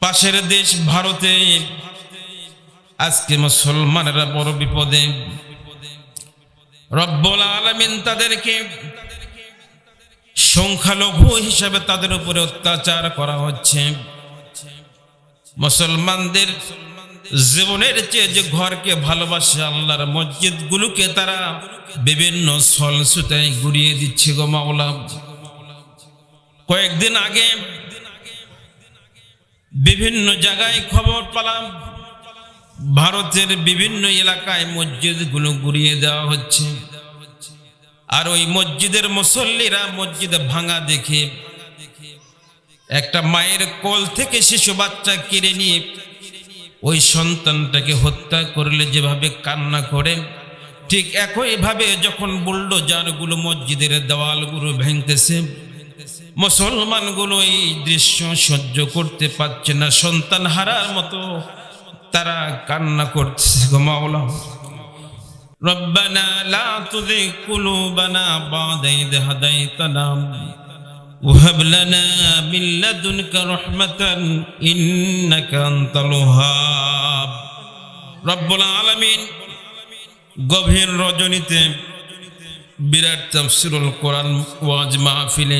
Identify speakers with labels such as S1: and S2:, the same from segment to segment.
S1: পাশের দেশ ভারতে। আজকে মুসলমানেরা বড় বিপদে। রব্বুল আলমিন তাদেরকে সংখ্যালঘু হিসাবে তাদের উপরে অত্যাচার করা হচ্ছে। মুসলমানদের জীবনের চেয়ে যে ঘরকে ভালোবাসে আল্লাহর মসজিদগুলোকে তারা বিভিন্ন সলসুতায় গুড়িয়ে দিচ্ছে গো মাওলা। কয়েকদিন আগে বিভিন্ন জায়গায় খবর পেলাম। ভারতের বিভিন্ন এলাকায় মসজিদগুলো গুড়িয়ে দেওয়া হচ্ছে। আর ওই মসজিদের মুসল্লিরা মসজিদে ভাঙা দেখে একটা মায়ের কোল থেকে শিশু বাচ্চা কেড়ে নিয়ে ওই সন্তানটাকে হত্যা করলে যেভাবে কান্না করে, ঠিক একইভাবে যখন বুলডোজারগুলো মসজিদের দেওয়ালগুলো ভেঙতেছে মুসলমানগুলো এই দৃশ্য সহ্য করতে পারছে না সন্তান হারার মতো তারা কান্না করতেছে গো মাওলা ربنا لا تزغ قلوبنا بعد إذ هديتنا وهب لنا من لدنك رحمة إنك أنت الوهاب رب العالمين গভীর রজনীতে বিরাট তাফসিরুল কোরআন ওয়াজ মাহফিলে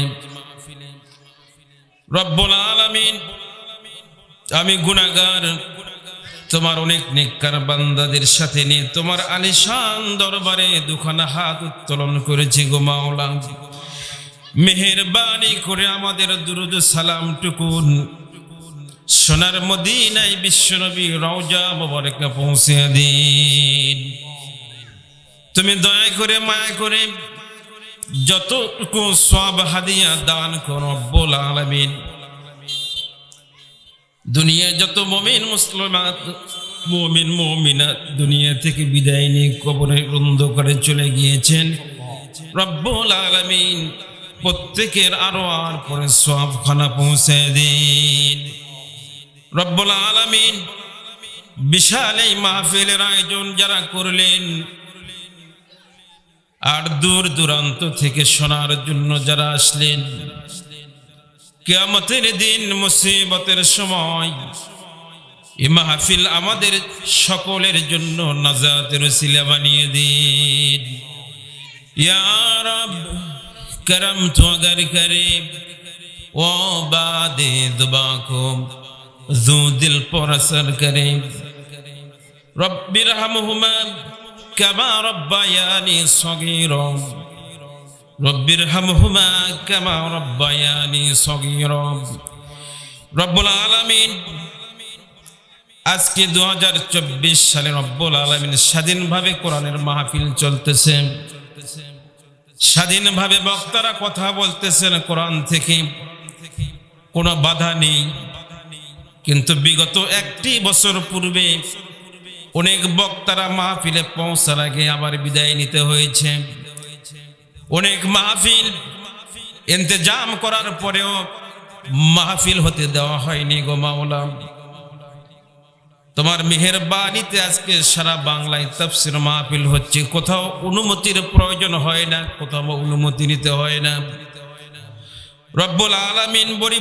S1: রব্বুল আলামিন, আমি গুনাহগার। তোমার অনেক নেককার বান্দাদের সাথে নিয়ে তোমার আলিশান দরবারে দুখানা হাত উত্তোলন করেছি গো মাওলা। মেহেরবানি করে আমাদের দুরুদ সালাম টুকুন। সোনার মদিনায় বিশ্বনবী রওজা মোবারকে পৌঁছে দিন। তুমি দয়া করে, মায়া করে যতটুকু সব হাদিয়া দান করো রব্বুল আলামিন। দুনিয়ায় যত মমিন, মুসলমান, মমিন মমিনা দুনিয়া থেকে বিদায় নিয়ে কবরে বন্ধ করে চলে গিয়েছেন। রব্বুল আলামিন প্রত্যেকের আরও আর পরে সব খানা পৌঁছে দিন। রব্বুল আলামিন বিশাল এই মাহফিলের আয়োজন যারা করলেন আর দূর দূরান্ত থেকে শোনার জন্য যারা আসলেন কেমতের দিন মুসিবতের সময় এ মাহফিল আমাদের সকলের জন্য নাজাতের সিলে বানিয়ে দিন। ইয়ার করম তোগার করে ও বাদে জু দিল পরসর করে রব্বির হামহুমা কামা রব্বায়ানি সগীর রব্বির হামহুমা কামা রব্বায়ানি সগীর রব্বুল আলামিন আজকে দু হাজার চব্বিশ সালে রব্বুল আলমিন স্বাধীনভাবে কোরআনের মাহফিল চলতেছে। স্বাধীনভাবে বক্তারা কথা বলতেছেন কোরআন থেকে। কোনো বাধা নেই। কিন্তু বিগত একটি বছর পূর্বে অনেক বক্তারা মাহফিলে পৌঁছার আগে আবার বিদায় নিতে হয়েছে। অনেক মাহফিল ইন্তজাম করার পরেও মাহফিল হতে দেওয়া হয়নি গো মাওলা। তোমার মেহেরবানিতে আজকে সারা বাংলায় তফসির মাহফিল হচ্ছে। কোথাও অনুমতির প্রয়োজন হয় না, কোথাও অনুমতি নিতে হয় না। রব্বুল আলামিন বড়ি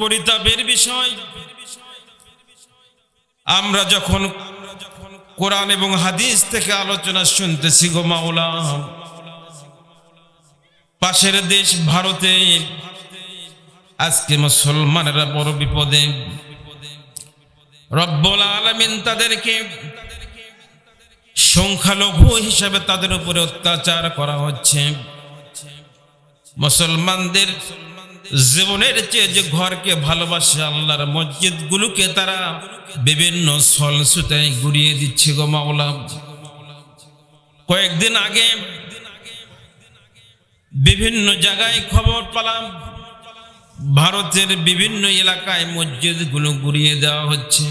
S1: পরিতাপের বিষয়। আমরা যখন কোরআন এবং হাদিস থেকে আলোচনা শুনতেছি গো মাওলা। পাশের দেশ ভারতে, আজকে মুসলমানেরা বড় বিপদে। রব্বুল আলমিন তাদেরকে সংখ্যালঘু হিসাবে তাদের উপরে অত্যাচার করা হচ্ছে। মুসলমানদের জীবনের চেয়ে যে ঘরকে ভালোবাসে আল্লাহর মসজিদগুলোকে তারা বিভিন্ন সলসুতায় গুড়িয়ে দিচ্ছে গো মাওলা। কয়েকদিন আগে বিভিন্ন জায়গায় খবর পেলাম, ভারতের বিভিন্ন এলাকায় মসজিদগুলো গুড়িয়ে দেওয়া হচ্ছে।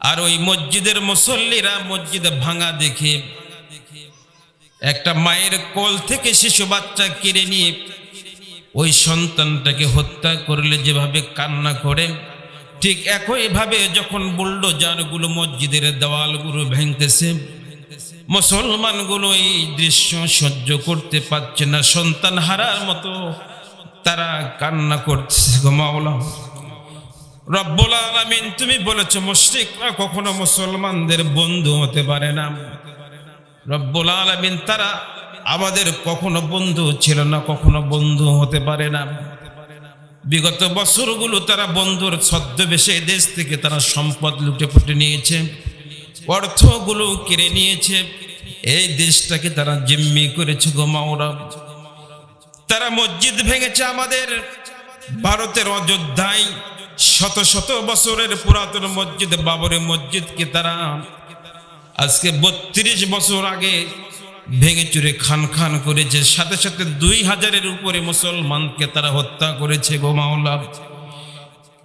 S1: আর ওই মসজিদের মুসল্লিরা মসজিদে ভাঙা দেখে একটা মায়ের কোল থেকে শিশু বাচ্চা কেড়ে নিয়ে ওই সন্তানটাকে হত্যা করলে যেভাবে কান্না করে, ঠিক একইভাবে যখন বুলডোজারগুলো মসজিদের দেওয়ালগুলো ভেঙতেছে, মুসলমানগুলো এই দৃশ্য সহ্য করতে পারছে না। সন্তান হারার মতো তারা কান্না করছে মাওলা রব্বুল আলামিন, তুমি বলেছ মুশরিকরা কখনো মুসলমানদের বন্ধু হতে পারে না। রব্বুল আলামিন, তারা আমাদের কখনো বন্ধু ছিল না, কখনো বন্ধু হতে পারে না। বিগত বছরগুলো তারা বন্ধুর ছদ্মবেশে দেশ থেকে তারা সম্পদ লুটে পুটে নিয়েছে, অর্থগুলো কেড়ে নিয়েছে। এই দেশটাকে তারা জিম্মি করেছে গো মাওরা। তারা মসজিদ ভেঙেছে আমাদের ভারতের অযোধ্যায়। শত শত বছরের পুরাতন মসজিদ বাবরের মসজিদকে তারা আজকে বত্রিশ বছর আগে ভেঙে চুরে খান খান করেছে। সাথে সাথে দুই হাজারের উপরে মুসলমানকে তারা হত্যা করেছে গো মাওলা।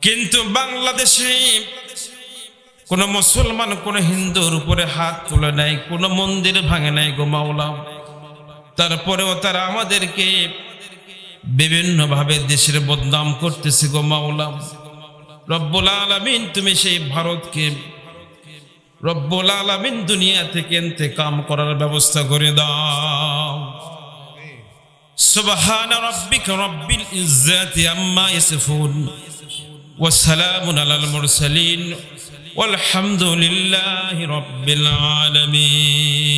S1: কিন্তু বাংলাদেশে কোনো মুসলমান, কোনো হিন্দুর উপরে হাত তুলে নেয় কোনো মন্দির ভাঙে নাই গো মাওলা। তারপরেও তারা আমাদেরকে বিভিন্নভাবে দেশের বদনাম করতেছে গো মাওলা। রব্বুল আলামিন, তুমি সেই ভারতকে রব্বুল আলামিন দুনিয়া থেকে ইন্তেকাম করার ব্যবস্থা করে দাও সুবহান রাব্বিকা রব্বিল ইজ্জাতি আম্মা ইয়াসিফুন ওয়া সালামুন আলাল মুরসালিন والحمد لله رب العالمين